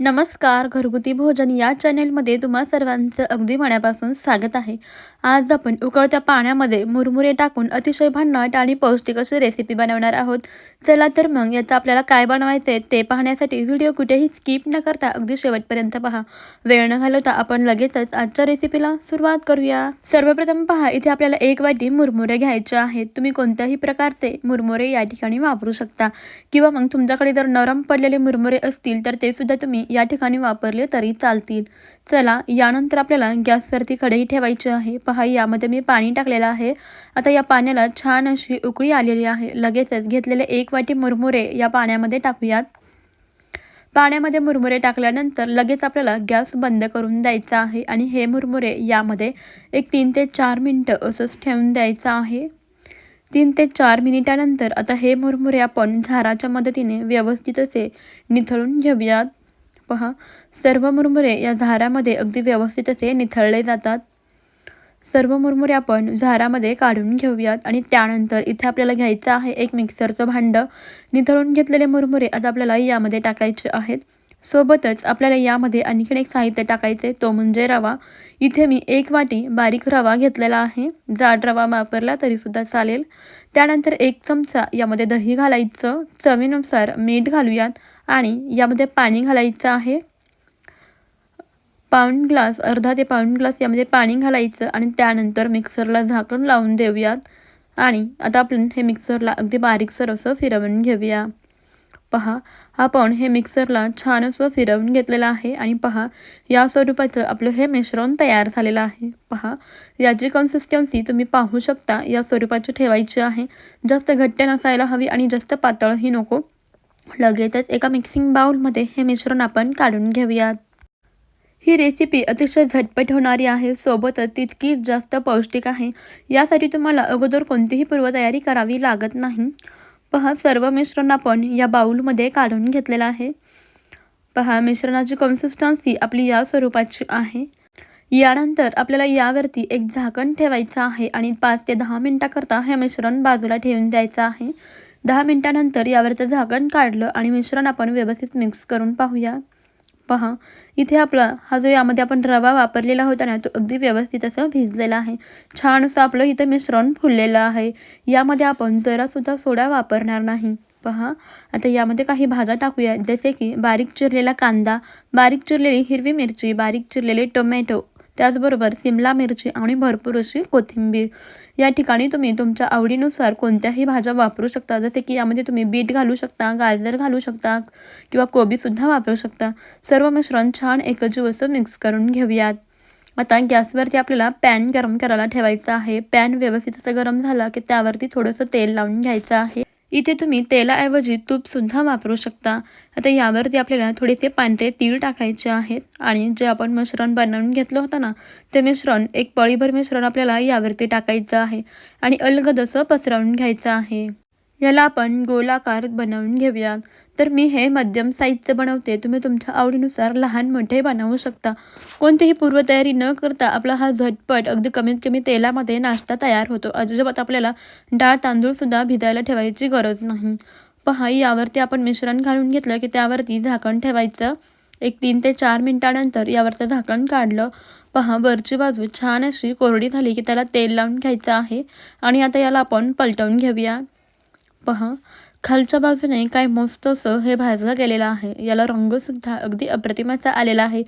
नमस्कार घरगुती भोजन या चॅनेलमध्ये तुम्हा सर्वांचं अगदी मनापासून स्वागत आहे. आज आपण उकळत्या पाण्यामध्ये मुरमुरे टाकून अतिशय भन्नाट आणि पौष्टिक अशी रेसिपी बनवणार आहोत. चला तर मग याचं आपल्याला काय बनवायचं आहे ते पाहण्यासाठी व्हिडिओ कुठेही स्किप न करता अगदी शेवटपर्यंत पहा. वेळ न घालवता आपण लगेचच आजच्या रेसिपीला सुरुवात करूया. सर्वप्रथम पहा इथे आपल्याला एक वाटी मुरमुरे घ्यायचे आहेत. तुम्ही कोणत्याही प्रकारचे मुरमुरे या ठिकाणी वापरू शकता. किंवा मग तुमच्याकडे जर नरम पडलेले मुरमुरे असतील तर ते सुद्धा तुम्ही या ठिकाणी वापरले तरी चालतील. चला यानंतर आपल्याला गॅसवरती कढई ठेवायची आहे. पहा यामध्ये मी पाणी टाकलेलं आहे. आता या पाण्याला छान अशी उकळी आलेली आहे. लगेचच घेतलेले एक वाटी मुरमुरे या पाण्यामध्ये टाकूयात. पाण्यामध्ये मुरमुरे टाकल्यानंतर लगेच आपल्याला गॅस बंद करून द्यायचा आहे आणि हे मुरमुरे यामध्ये एक तीन ते चार मिनटं असंच ठेवून द्यायचं आहे. तीन ते चार मिनिटानंतर आता हे मुरमुरे आपण झाराच्या मदतीने व्यवस्थित असे निथळून घेऊयात. पहा. सर्व मुरमुरे या झारामध्ये अगदी व्यवस्थित असे निथळले जातात. सर्व मुरमुरे आपण झारामध्ये काढून घेऊयात आणि त्यानंतर इथे आपल्याला घ्यायचं आहे एक मिक्सरचं भांडं. निथळून घेतलेले मुरमुरे आता आपल्याला यामध्ये टाकायचे आहेत. सोबतच आपल्याला यामध्ये आणखीन एक साहित्य टाकायचे तो म्हणजे रवा. इथे मी एक वाटी बारीक रवा घेतलेला आहे. जाड रवा वापरला तरीसुद्धा चालेल. त्यानंतर एक चमचा यामध्ये दही घालायचं. चवीनुसार मीठ घालूयात. आणि यामध्ये पाणी घालायचं आहे. पाऊण ग्लास अर्धा ते पाऊण ग्लास यामध्ये पाणी घालायचं आणि त्यानंतर मिक्सरला झाकण लावून देऊयात. आणि आता आपण हे मिक्सरला अगदी बारीकसर असं फिरवून घेऊया. पहा आपण हे मिक्सरला छान असं फिरवून घेतलेलं आहे आणि पहा या स्वरूपाचं आपलं हे मिश्रण तयार झालेलं आहे. पहा याची कन्सिस्टन्सी तुम्ही पाहू शकता. या स्वरूपाची ठेवायची आहे. जास्त घट्ट नसायला हवी आणि जास्त पातळही नको. लगेचच एका मिक्सिंग बाउलमध्ये हे मिश्रण आपण काढून घेऊयात. ही रेसिपी अतिशय झटपट होणारी आहे. सोबतच तितकीच जास्त पौष्टिक आहे. यासाठी तुम्हाला अगोदर कोणतीही पूर्वतयारी करावी लागत नाही. पहा सर्व मिश्रण आपण या बाऊलमध्ये काढून घेतलेलं आहे. पहा मिश्रणाची कन्सिस्टन्सी आपली या स्वरूपाची आहे. यानंतर आपल्याला यावरती एक झाकण ठेवायचं आहे आणि पाच ते दहा मिनटाकरता हे मिश्रण बाजूला ठेवून द्यायचं आहे. दहा मिनटानंतर यावरचं झाकण काढलं आणि मिश्रण आपण व्यवस्थित मिक्स करून पाहूया. पहा इथे आपला हा जो यामध्ये आपण रवा वापरलेला होता ना तो अगदी व्यवस्थित असं भिजलेला आहे. छान असं आपलं इथं मिश्रण फुललेलं आहे. यामध्ये आपण जरासुद्धा सोडा वापरणार नाही. पहा आता यामध्ये काही भाज्या टाकूया जसे की बारीक चिरलेला कांदा बारीक चिरलेली हिरवी मिरची बारीक चिरलेले टोमॅटो त्याचबरोबर सिमला मिरची आणि भरपूर अशी कोथिंबीर. या ठिकाणी तुम्ही तुमच्या आवडीनुसार कोणत्याही भाज्या वापरू शकता. जसे की यामध्ये तुम्ही बीट घालू शकता गाजर घालू शकता किंवा कोबीसुद्धा वापरू शकता. सर्व मिश्रण छान एकजीव असं मिक्स करून घेऊयात. आता गॅसवरती आपल्याला पॅन गरम करायला ठेवायचा आहे. पॅन व्यवस्थित असं गरम झाला की त्यावरती थोडंसं तेल लावून घ्यायचं आहे. इथे तुम्ही तेलाऐवजी तूपसुद्धा वापरू शकता. आता यावरती आपल्याला थोडेसे पांढरे तीळ टाकायचे आहेत आणि जे आपण मिश्रण बनवून घेतलं होतं ना ते मिश्रण एक पळीभर मिश्रण आपल्याला यावरती टाकायचं आहे आणि अलगद असं पसरवून घ्यायचं आहे. याला आपण गोलाकार बनवून घेऊयात तर मी हे मध्यम साईजचं बनवते. तुम्ही तुमच्या आवडीनुसार लहान मोठे बनवू शकता. कोणतीही पूर्वतयारी न करता आपला हा झटपट अगदी कमीत कमी तेलामध्ये नाश्ता तयार होतो. अजिबात आपल्याला डाळ तांदूळसुद्धा भिजायला ठेवायची गरज नाही. पहा यावरती आपण मिश्रण घालून घेतलं की त्यावरती झाकण ठेवायचं. एक तीन ते चार मिनटानंतर यावरचं झाकण काढलं. पहा वरची बाजू छान अशी कोरडी झाली की त्याला तेल लावून घ्यायचं आहे. आणि आता याला आपण पलटवून घेऊया. पहा खालच्या बाजूने काय मस्त असं हे भाजलं गेलेलं आहे. याला रंगसुद्धा अगदी अप्रतिमाचा आलेला आहे.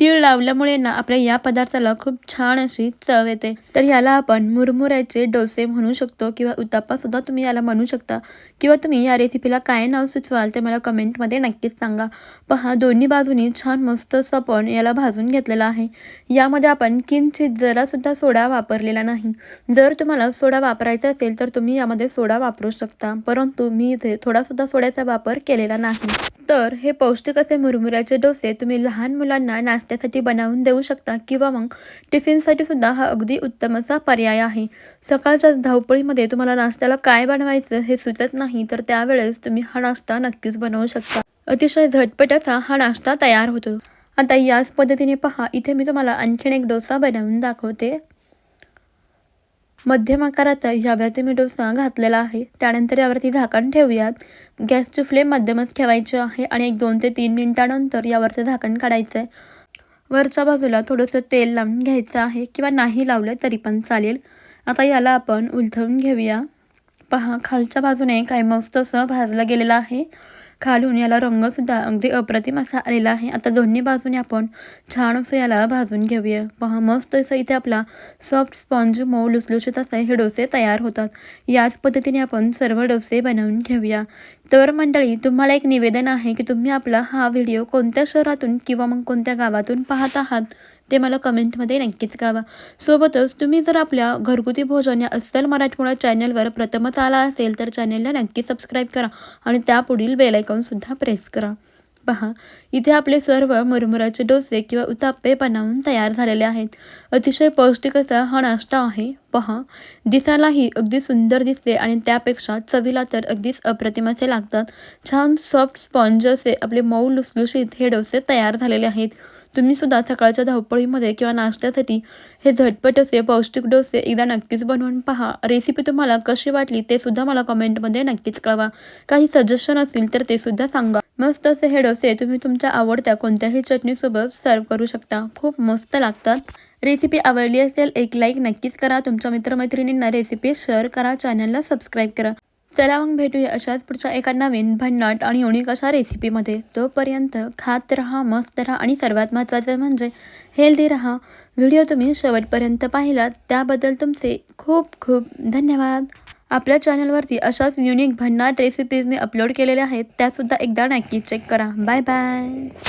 तीळ लावल्यामुळे ना आपल्या या पदार्थाला खूप छान अशी चव येते. तर याला आपण मुरमुऱ्याचे डोसे म्हणू शकतो किंवा उत्तापासुद्धा तुम्ही याला म्हणू शकता. किंवा तुम्ही या रेसिपीला काय नाव सुचवाल ते मला कमेंटमध्ये नक्कीच सांगा. पहा दोन्ही बाजूनी छान मस्त असं आपण याला भाजून घेतलेलं आहे. यामध्ये आपण किंचित जरासुद्धा सोडा वापरलेला नाही. जर तुम्हाला सोडा वापरायचा असेल तर तुम्ही यामध्ये सोडा वापरू शकता. परंतु मी इथे थोडासुद्धा सोड्याचा वापर केलेला नाही. तर हे पौष्टिक असे मुरमुऱ्याचे डोसे तुम्ही लहान मुलांना नाश्त्यासाठी बनवून देऊ शकता किंवा मग टिफिनसाठी सुद्धा हा अगदी उत्तम असा पर्याय आहे. सकाळच्या धावपळीमध्ये तुम्हाला नाश्त्याला काय बनवायचं हे सुचत नाही तर त्यावेळेस तुम्ही हा नाश्ता नक्कीच बनवू शकता. अतिशय झटपट असा हा नाश्ता तयार होतो. आता याच पद्धतीने पहा इथे मी तुम्हाला आणखीन एक डोसा बनवून दाखवते. मध्यम आकारात यावरती मी डोसा घातलेला आहे. त्यानंतर यावरती झाकण ठेवूयात. गॅसची फ्लेम मध्यमच ठेवायची आहे आणि एक दोन ते तीन मिनिटानंतर यावरचं झाकण काढायचं आहे वरच्या बाजूला थोडंसं तेल लावून घ्यायचं आहे किंवा नाही लावलं तरी पण चालेल. आता याला आपण उलथवून घेऊया. पहा खालच्या बाजूने काय मस्त असं भाजलं गेलेलं आहे. खालून याला रंगसुद्धा अगदी अप्रतिम असा आलेला आहे. आता दोन्ही बाजूने आपण छान असं याला भाजून घेऊया. पहा मस्त असं इथे आपला सॉफ्ट स्पॉन्ज मऊ लुसलुशीत असे हे डोसे तयार होतात. याच पद्धतीने आपण सर्व डोसे बनवून घेऊया. तर मंडळी तुम्हाला एक निवेदन आहे की तुम्ही आपला हा व्हिडिओ कोणत्या शहरातून किंवा मग कोणत्या गावातून पाहत आहात? ते मला कमेंटमध्ये नक्कीच कळवा. सोबतच तुम्ही जर आपल्या घरगुती भोजन या अस्सल मराठमोळा चॅनलवर प्रथमच आला असेल तर चॅनलला नक्की सबस्क्राईब करा आणि त्यापुढील बेलायकॉनसुद्धा प्रेस करा. पहा इथे आपले सर्व मुरमुराचे डोसे किंवा उताप्पे बनवून तयार झालेले आहेत. अतिशय पौष्टिक असा हा नाश्ता आहे. पहा दिसायलाही अगदी सुंदर दिसते आणि त्यापेक्षा चवीला तर अगदीच अप्रतिम असे लागतात. छान सॉफ्ट स्पॉन्ज असे आपले मऊ लुसलुशीत हे डोसे तयार झालेले आहेत. तुम्ही सुद्धा सकाळच्या धावपळीमध्ये किंवा नाश्त्यासाठी हे झटपट असे पौष्टिक डोसे एकदा नक्कीच बनवून पहा. रेसिपी तुम्हाला कशी वाटली ते सुद्धा मला कमेंटमध्ये नक्कीच कळवा. काही सजेशन असतील तर ते सुद्धा सांगा. मस्त असे हे डोसे तुम्ही तुमच्या आवडत्या कोणत्याही चटणीसोबत सर्व करू शकता. खूप मस्त लागतात. रेसिपी आवडली असेल एक लाईक नक्कीच करा. तुमच्या मित्रमैत्रिणींना रेसिपी शेअर करा. चॅनलला सबस्क्राईब करा. चला मग भेटूया अशाच पुढच्या एका नवीन भन्नाट आणि युनिक अशा रेसिपीमध्ये तोपर्यंत खात राहा मस्त राहा आणि सर्वात महत्त्वाचं म्हणजे हेल्दी राहा. व्हिडिओ तुम्ही शेवटपर्यंत पाहिलात त्याबद्दल तुमचे खूप खूप धन्यवाद. आपल्या चॅनलवरती अशाच युनिक भन्नाट रेसिपीज मी अपलोड केलेल्या आहेत त्यासुद्धा एकदा नक्की चेक करा. Bye bye